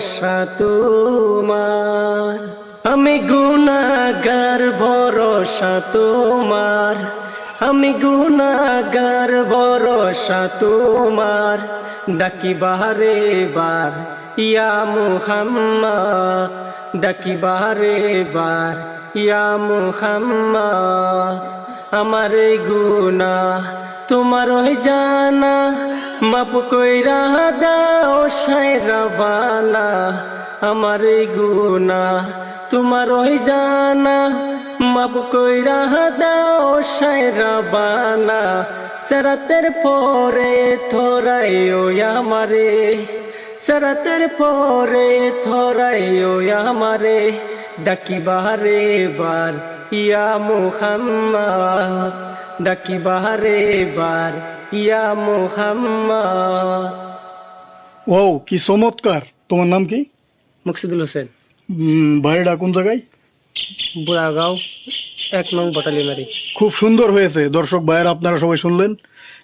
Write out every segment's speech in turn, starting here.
ভরসা তোমার। আমি গুনাগার ভরসা তোমার। আমি গুনাগার ভরসা তোমার। ডাকি বাহারে বার, ইয়া মুহাম্মদ। ডাকি বাহারে বার, ইয়া মুহাম্মদ। আমার গুনা তোমার ওই জানা, মাপ কইরা দাও সাইরা বানা আমার এই গুনা তোমার ওই জানা, মাপ কইরা দাও সাইরা বানা সরাতের পরে থরাই ও আমারে, সরাতের পরে থরাই ও আমারে। ডাকি বাহারে বার, ইয়া মুহাম্মদ। ডাকি বাহারে বার ইয়া মুহাম্মদ। ও কি চমৎকার। তোমার নাম কি? মুকসিদুল হোসেন। বাড়িটা কোন জায়গায়? বুড়াগাঁও এক নং বটালিমারি খুব সুন্দর হয়েছে। দর্শক ভাইয়ের আপনারা সবাই শুনলেন।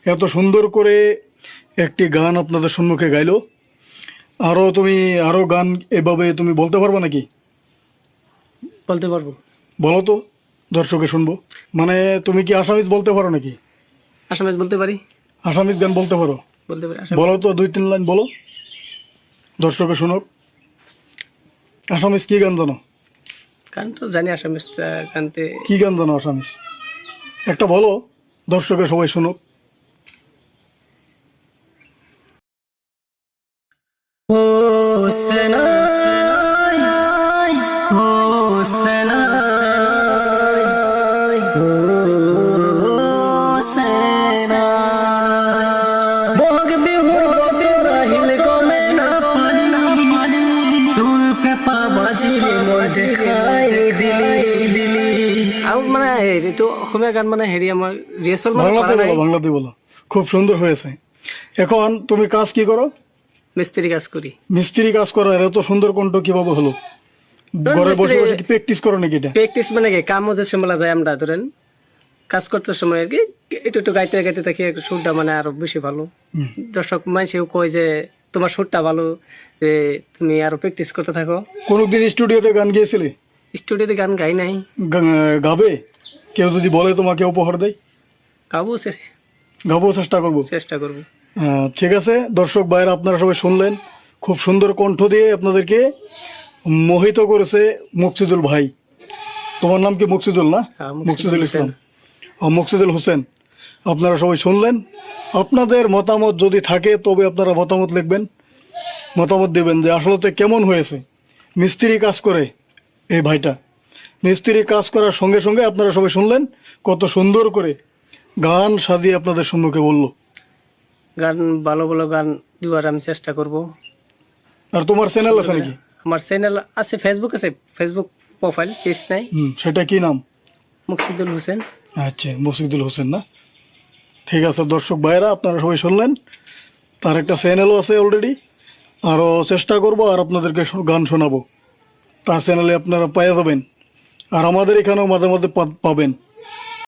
এত সুন্দর করে একটি গান আপনাদের সম্মুখে গাইল। আরও তুমি আরও গান এভাবে তুমি বলতে পারবে নাকি? বলতে পারব। বলো তো। দর্শকে শুনব। মানে তুমি কি আসামিজ বলতে পারো নাকি? আসামেজ বলতে পারি? আসামিজ গান বলতে পারো? বলতে পারি বলো তো দুই তিন লাইন বলো। দর্শকে শুনুক আসামিজ কি গান জানো? গান তো জানি আসামেজ গানতে কি গান জানো আসামিজ? একটা বলো দর্শকে সবাই শুনুক হোসেনাই রাহিল না পারি তুল পে বাজিলে মজে খাই দিলি দিলি। আৰু মানে এইটো অসমীয়া গান মানে হেৰি আমাৰ ৰিহাৰ্চেল মানে বাংলাতে বলো বাংলাতে বলো। খুব সুন্দর হয়েছে এখন তুমি কাজ কি করো মিস্ত্রি কাজ করি মিস্ত্রি কাজ করো এর এত সুন্দর কণ্ঠ কীভাবে হলো ঘরে বসে বসে প্র্যাকটিস করো নাকি এটা প্র্যাকটিস মানে কি? কামও যে সময় যায় আমরা ধরেন কাজ করতে সময় আর কি একটু একটু গাইতে গাইতে থাকি সুরটা মানে আরও বেশি ভালো। দর্শক মানুষেও কয় যে তোমার সুরটা ভালো যে তুমি আরও প্র্যাকটিস করতে থাকো। কোনোদিন স্টুডিওতে গান গিয়েছিলে? স্টুডিওতে গান গাই নাই। গাবে? কেউ যদি বলে তোমাকে উপহার দেয়? গাবো সে- গাবো চেষ্টা করব। চেষ্টা করব। ঠিক আছে দর্শক ভাইরা আপনারা সবাই শুনলেন। খুব সুন্দর কণ্ঠ দিয়ে আপনাদেরকে মোহিত করেছে মুকসিদুল ভাই। তোমার নাম কি মুকসিদুল না? হ্যাঁ, মুকসিদুল ইসলাম। মুকসিদুল হোসেন আপনারা সবাই শুনলেন। আপনাদের মতামত যদি থাকে তবে আপনারা মতামত লিখবেন মতামত দেবেন যে আসলে কেমন হয়েছে। মিস্ত্রি কাজ করে এই ভাইটা। মিস্ত্রি কাজ করার সঙ্গে সঙ্গে আপনারা সবাই শুনলেন কত সুন্দর করে গান সাজিয়ে আপনাদের সম্মুখে বলল। গান ভালো ভালো গান দেওয়ার আমি চেষ্টা করব। আর তোমার চ্যানেল আছে নাকি? আমার চ্যানেল আছে ফেসবুক আছে। ফেসবুক প্রোফাইল পেজ নাই। হুম সেটা কি নাম? মুকসিদুল হোসেন। আচ্ছা মসজিদুল হোসেন না? ঠিক আছে, দর্শক ভাইরা আপনারা সবাই শুনলেন? তার একটা চ্যানেলও আছে অলরেডি আরও চেষ্টা করব আর আপনাদেরকে গান শোনাবো। তার চ্যানেলে আপনারা পাইয়া যাবেন। আর আমাদের এখানেও মাঝে মাঝে পাবেন।